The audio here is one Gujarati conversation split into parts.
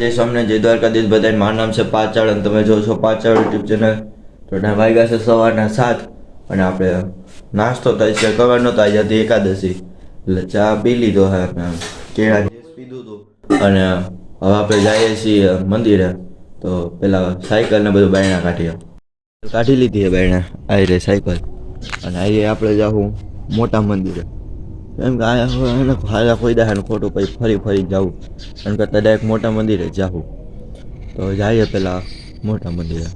જય સ્વામિનારાયણ જય દ્વારકાધીશ બધાને મારું નામ છે પાચાળ અને તમે જો છો પાચાળ યુટ્યુબ ચેનલ. તો વાગ્યા છે સવારના સાત અને આપણે નાસ્તો થાય છે, કરવાનો તો આજે હતી એકાદશી. એટલે ચા પી લીધો હા કેળા જ્યુસ પીધું હતું. અને હવે આપણે જઈએ છીએ મંદિરે. તો પેલા સાયકલ ને બધું બાયણા કાઢીએ. કાઢી લીધી છે બાયણા. આવી રહી સાયકલ. અને આવી આપણે જાઉં મોટા મંદિરે. એમ કે હવે એને હાલા કોઈ દાહે ખોટું પછી ફરી ફરી જવું એમ કરતાં ડાયરેક્ટ મોટા મંદિરે જાવું. તો જઈએ પેલા મોટા મંદિરે.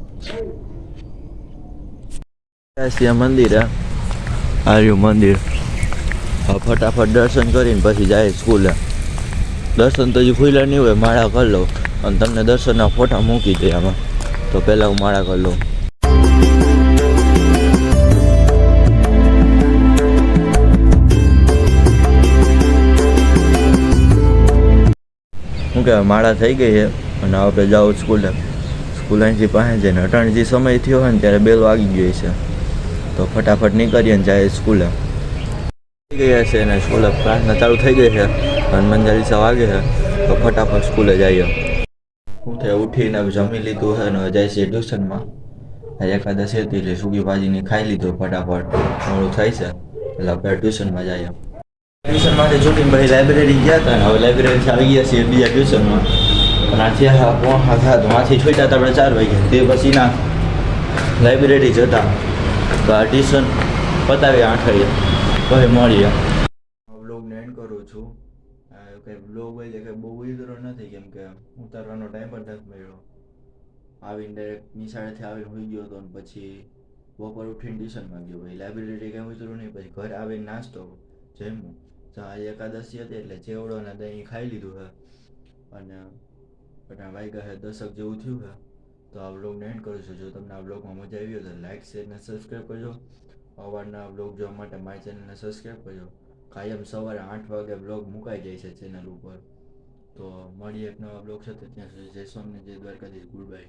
મંદિરે. આર્યું મંદિર. ફટાફટ દર્શન કરીને પછી જાય સ્કૂલે. દર્શન તો હજી ખુલ્લા નહીં હોય, માળા કરી લઉં. અને તમને દર્શનના ફોટા મૂકી દે આમાં. તો પહેલાં હું માળા કરી લઉં. શું કહેવાય માળા થઈ ગઈ છે. અને આપણે જાઓ સ્કૂલે. સ્કૂલ અહીંથી પાસે જઈને અટાણે જે સમય થયો હોય ને ત્યારે બેલ વાગી ગઈ છે. તો ફટાફટ નીકળીએ ને જાય સ્કૂલે. થઈ ગયા છે અને સ્કૂલે પ્રાર્થના ચાલુ થઈ ગઈ છે. હનુમાન ચાલીસા વાગે છે. તો ફટાફટ સ્કૂલે જઈએ. ઉઠે ઉઠીને જમી લીધું છે અને જાય છે ટ્યુશનમાં. એકાદશી હતી એટલે સૂકી ભાજીની ખાઈ લીધું ફટાફટ. મોડું થાય છે. એટલે આપણે ટ્યુશનમાં જઈએ. ટ્યુશન માટે છૂટીને પછી લાઇબ્રેરી ગયા હતા ને, હવે લાઇબ્રેરીથી આવી ગયા છીએ બીજા ટ્યુશનમાં પણ આથી પોણ હા થયા તો આથી છૂટ્યા હતા આપણે ચાર વાગ્યા. તે પછીના લાઇબ્રેરી જતા. તો આ ટ્યુશન પતાવી આઠ વાગ્યા પછી મળીએ બ્લોગને એન્ડ કરું છું. કંઈ બ્લોગ હોય કંઈ બહુ ઉતરો નથી, કેમ કે ઉતારવાનો ટાઈમ પણ નથી મળ્યો. આવીને ડાયરેક્ટ નિશાળેથી આવીને હોઈ ગયો હતો ને પછી બપોર ઉઠીને ટ્યુશનમાં ગયો. ભાઈ લાઇબ્રેરી કંઈ ઉતરું નહીં, પછી ઘરે આવીને નાસ્તો, જમ્યું. એકાદશી હતી એટલે ચેવડો ને દહીં ખાઈ લીધું છે અને બધા વાગ્યા છે દશક જેવું થયું છે તો આ બ્લોગને એન્ડ કરું છું. જો તમને આ બ્લોગમાં મજા આવી હોય તો લાઇક શેર ને સબસ્ક્રાઈબ કરજો. અવારના બ્લોગ જોવા માટે મારી ચેનલને સબસ્ક્રાઈબ કરજો. કાયમ સવારે આઠ વાગે બ્લોગ મુકાઈ જાય છે ચેનલ ઉપર. તો મળીએ એક નવા બ્લોગ સાથે. ત્યાં સુધી જય સ્વામી, જય દ્વારકાધીશ ગુડ બાય